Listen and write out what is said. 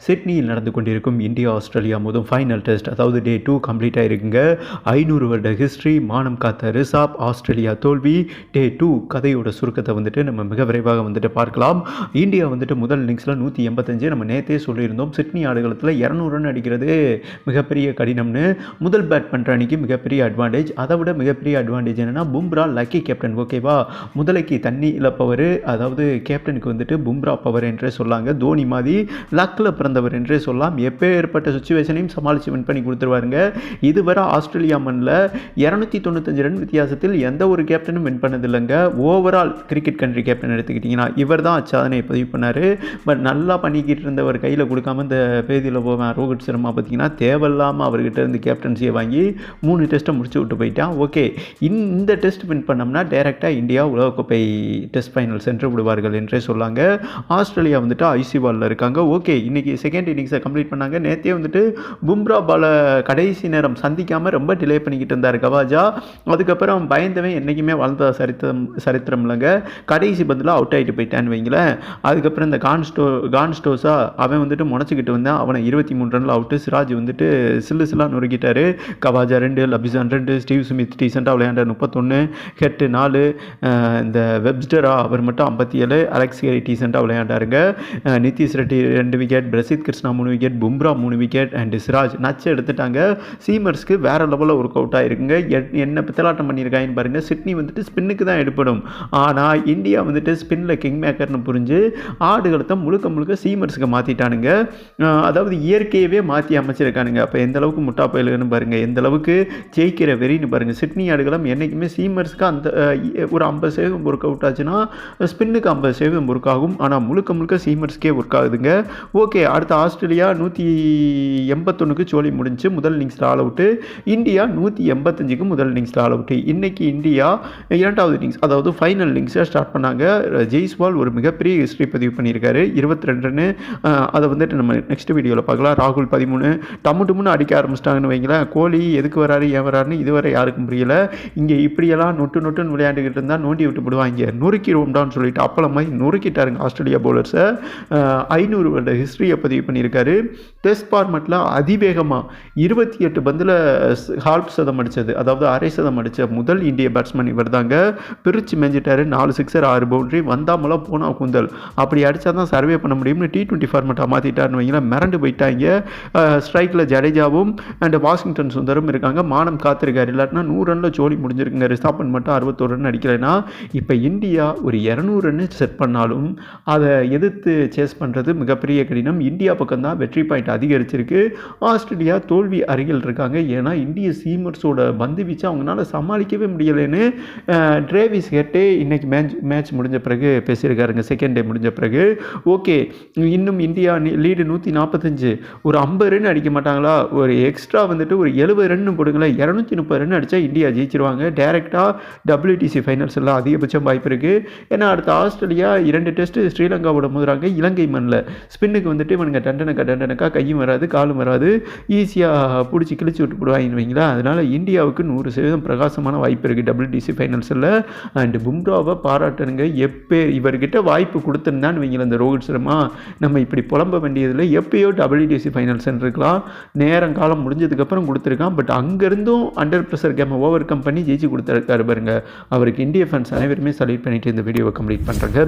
சிட்னியில் நடந்து கொண்டிருக்கும் இந்தியா ஆஸ்திரேலியா மோதும் ஃபைனல் டெஸ்ட் அதாவது டே டூ கம்ப்ளீட் ஆயிருக்குங்க. ஐநூறு வருட ஹிஸ்ட்ரி மானம் காத்த ரிசாப் ஆஸ்திரேலியா தோல்வி. டே டூ கதையோட சுருக்கத்தை வந்துட்டு நம்ம மிக விரைவாக வந்துட்டு பார்க்கலாம். இந்தியா வந்துட்டு முதல் இன்னிங்ஸில் நூற்றி எண்பத்தஞ்சு நம்ம நேற்றே சொல்லியிருந்தோம். சிட்னி ஆடுகளத்தில் இரநூறு ரன் அடிக்கிறது மிகப்பெரிய கடினம்னு. முதல் பேட் பண்ணுற அன்னைக்கு மிகப்பெரிய அட்வான்டேஜ் அதை விட மிகப்பெரிய அட்வான்டேஜ் என்னென்னா பும்ரா லக்கி கேப்டன் ஓகேவா முதலைக்கு தண்ணி இழப்பவர் அதாவது கேப்டனுக்கு வந்துட்டு பும்ரா பவர் என்றே சொல்லாங்க. தோனி மாதிரி லக்கில் பிறந்தவர் என்றே சொல்லலாம். எப்போ ஏற்பட்ட சுச்சுவேஷனையும் சமாளித்து வின் பண்ணி கொடுத்துருவாருங்க. இதுவரை ஆஸ்திரேலியா மண்ணில் இரநூத்தி தொண்ணூத்தஞ்சு ரன் வித்தியாசத்தில் எந்த ஒரு கேப்டனும் வின் பண்ணதில்லைங்க. ஓவரால் கிரிக்கெட் கண்ட்ரி கேப்டன் எடுத்துக்கிட்டிங்கன்னா இவர் தான் அச்சாதனையை பதிவு பண்ணார். பட் நல்லா பண்ணிக்கிட்டு இருந்தவர் கையில் கொடுக்காம இந்த பேதியில் போவேன் ரோஹித் சர்மா பார்த்தீங்கன்னா தேவையில்லாமல் அவர்கிட்ட இருந்து கேப்டன்சியை வாங்கி மூணு டெஸ்ட்டை முடிச்சு விட்டு போயிட்டான். ஓகே இந்த டெஸ்ட் வின் பண்ணோம்னா டைரெக்டாக இந்தியா உலகக்கோப்பை டெஸ்ட் ஃபைனல் சென்று விடுவார்கள் என்றே சொல்லாங்க. ஆஸ்திரேலியா வந்துட்டு ஐசி பாலில் இருக்காங்க. ஓகே இன்னைக்கு செகண்ட் இன்னிங்ஸை கம்ப்ளீட் பண்ணாங்க. நேற்றே வந்துட்டு பும்ரா பாலை கடைசி நேரம் சந்திக்காமல் ரொம்ப டிலே பண்ணிக்கிட்டு இருந்தார் கவாஜா. அதுக்கப்புறம் பயந்தவன் என்றைக்குமே வாழ்ந்த சரித்திரம் சரித்திரம் இல்லைங்க. கடைசி பந்தில் அவுட் ஆகிட்டு போயிட்டான்னு வைங்களேன். அதுக்கப்புறம் இந்த கான் ஸ்டோ கான் அவன் வந்துட்டு முனைச்சிக்கிட்டு வந்தான். அவனை இருபத்தி மூணு ரனில் அவுட்டு சிராஜ் வந்துட்டு சில்லு சில்லாக நொறுக்கிட்டார். கவாஜா ரெண்டு லபிசான் ரெண்டு ஸ்டீவ் ஸ்மித் டீசெண்டாக விளையாண்ட முப்பத்தொன்று ஹெட்டு நாலு இந்த வெப்ஸ்டரா அவர் மட்டும் ஐம்பத்தி ஏழு அலெக்ஸ் கேரி டீசெண்டாக விளையாண்டாருங்க. நிதிஷ் ரெட்டி ரெண்டு விக்கெட் பிரசித் கிருஷ்ணா மூணு விக்கெட் பும்ரா மூணு விக்கெட் அண்ட் சிராஜ் நச்சு எடுத்துட்டாங்க. சீமர்ஸ்க்கு வேறு லெவலில் ஒர்க் அவுட் ஆகிருக்குங்க என்ன பித்தலாட்டம் பண்ணியிருக்காங்கன்னு பாருங்கள் சிட்னி வந்துட்டு ஸ்பின்னுக்கு தான் எடுப்படும் ஆனால் இந்தியா வந்துட்டு ஸ்பின்னில் கிங் மேக்கர்னு புரிஞ்சு ஆடுகளத்தை முழுக்க முழுக்க சீமர்ஸுக்கு மாற்றிட்டானுங்க அதாவது இயற்கையவே மாற்றி அமைச்சிருக்கானுங்க. அப்போ எந்த அளவுக்கு முட்டா பயலுன்னு பாருங்க. எந்த அளவுக்கு ஜெயிக்கிற வெறின்னு பாருங்கள் சிட்னி ஆடுகளம் என்றைக்குமே சீமர்ஸ்க்கு அந்த ஒரு ஐம்பது சேவம் ஒர்க் அவுட் ஆச்சுன்னா ஸ்பின்னுக்கு ஐம்பது சேவம் ஒர்க் ஆகும். ஆனால் முழுக்க முழுக்க சீமர்ஸ்க்கே ஒர்க் ஆகுதுங்க. ஓகே அடுத்து ஆஸ்திரேலியா நூற்றி எண்பத்தொன்றுக்கு சோழி முடிஞ்சு முதல் இன்னிங்ஸில் ஆல் அவுட்டு இந்தியா நூற்றி எண்பத்தஞ்சுக்கு முதல் இன்னிங்ஸில் ஆல் அவுட்டு இன்றைக்கி இந்தியா இரண்டாவது இன்னிங்ஸ் அதாவது ஃபைனல் இன்னிங்ஸை ஸ்டார்ட் பண்ணாங்க. ஜெய்ஸ்வால் ஒரு மிகப்பெரிய ஹிஸ்ட்ரி பதிவு பண்ணியிருக்காரு. இருபத்தி ரெண்டுன்னு அதை வந்துட்டு நம்ம நெக்ஸ்ட் வீடியோவில் பார்க்கலாம். ராகுல் பதிமூணு டம்மு டம்முன்னு அடிக்க ஆரம்பிச்சிட்டாங்கன்னு வைங்களேன். கோலி எதுக்கு வராரு ஏன் வராருன்னு இதுவரை யாருக்கும் புரியல. இங்கே இப்படியெல்லாம் நொட்டு நொட்டுன்னு விளையாண்டுக்கிட்டு இருந்தால் நோண்டி விட்டு விடுவாங்க நொறுக்கிடுவோம்டான்னு சொல்லிட்டு அப்பளம் மாதிரி நொறுக்கிட்டாருங்க ஆஸ்திரேலியா பவுலர்ஸை ஐநூறு வருட ஹிஸ்ட்ரியை பதிவு பண்ணியிருக்காரு. டெஸ்ட் ஃபார்மெட்டில் அதிவேகமாக இருபத்தி எட்டு பந்தில் ஹால்ப் சதம் அடித்தது அதாவது அரை சதம் அடித்த முதல் இந்திய பேட்ஸ்மேன் இவர் தாங்க பிரித்து மேஞ்சிட்டாரு. நாலு சிக்ஸர் ஆறு பவுண்டரி வந்தாமலாம் போனால் குந்தல். அப்படி அடித்தா தான் சர்வே பண்ண முடியும்னு டி டுவெண்ட்டி ஃபார்மெட்டாக மாற்றிட்டார்னு வைங்களேன். மிரண்டு போயிட்டாங்க. ஸ்ட்ரைக்கில் ஜடேஜாவும் அண்ட் வாஷிங்டன் சுந்தரும் இருக்காங்க. மானம் காத்திருக்காரு. இல்லாட்டினா நூறு ரனில் ஜோலி முடிஞ்சிருக்குங்க. ரிசாப்பன் மட்டும் அறுபத்தோரு ரன் அடிக்கலைன்னா இப்போ இந்தியா ஒரு இரநூறு ரன்னு செட் பண்ணாலும் அதை எதிர்த்து சேஸ் பண்ணுறது மிகப்பெரிய கடினம். இந்தியா பக்கம் தான் வெற்றி பாயிண்ட் அதிகரிச்சிருக்கு. ஆஸ்திரேலியா தோல்வி அருகில் இருக்காங்க. ஏன்னா இந்திய சீமர்ஸோட பந்து வீச்சு அவங்களால சமாளிக்கவே முடியலைன்னு டிரேவிஸ் ஹெட்டே இன்னைக்கு மேட்ச் மேட்ச் முடிஞ்ச பிறகு பேசியிருக்காருங்க. செகண்ட் டே முடிஞ்ச பிறகு. ஓகே இன்னும் இந்தியா லீடு நூற்றி நாற்பத்தஞ்சு ஒரு ஐம்பது ரன் அடிக்க மாட்டாங்களா? ஒரு எக்ஸ்ட்ரா வந்துட்டு ஒரு எழுபது ரன் போடுங்களேன். இரநூத்தி முப்பது ரன் அடித்தா இந்தியா ஜெயிச்சிருவாங்க. டேரெக்டாக டபிள்யூடிசி ஃபைனல்ஸ் எல்லாம் அதிகபட்சம் வாய்ப்பு இருக்குது ஏன்னா அடுத்த ஆஸ்திரேலியா இரண்டு டெஸ்ட்டு ஸ்ரீலங்காவோட முதறாங்க. இலங்கை மண்ணில். ஸ்பின்னுக்கு வந்துட்டு இவனுங்க டண்டனக்கா டண்டனக்கா கையும் வராது காலும் வராது ஈஸியாக பிடிச்சி கிழிச்சு விட்டு போடுவாங்கன்னு வைங்களா? அதனால் இந்தியாவுக்கு நூறு சதவீதம் பிரகாசமான வாய்ப்பு இருக்குது டபிள்யூடிசி ஃபைனல்ஸில் அண்ட் பும்ராவை பாராட்டணுங்க. எப்போ இவர்கிட்ட வாய்ப்பு கொடுத்துருந்தான்னு வைங்களேன் இந்த ரோஹித் சர்மா. நம்ம இப்படி புலம்ப வேண்டியதில்லை எப்பயோ டபிள்யூடிசி ஃபைனல்ஸ் இருக்கலாம். நேரம் காலம் முடிஞ்சதுக்கப்புறம் கொடுத்துருக்கான். பட் அங்கேருந்தும் அண்டர் ப்ரெஷர் கேமை ஓவர் கம் பண்ணி ஜெயிச்சு கொடுத்துருக்காரு பாருங்க. அவருக்கு இந்திய ஃபேன்ஸ் அனைவருமே சல்யூட் பண்ணிட்டு இந்த வீடியோவை கம்ப்ளீட் பண்ணுறாங்க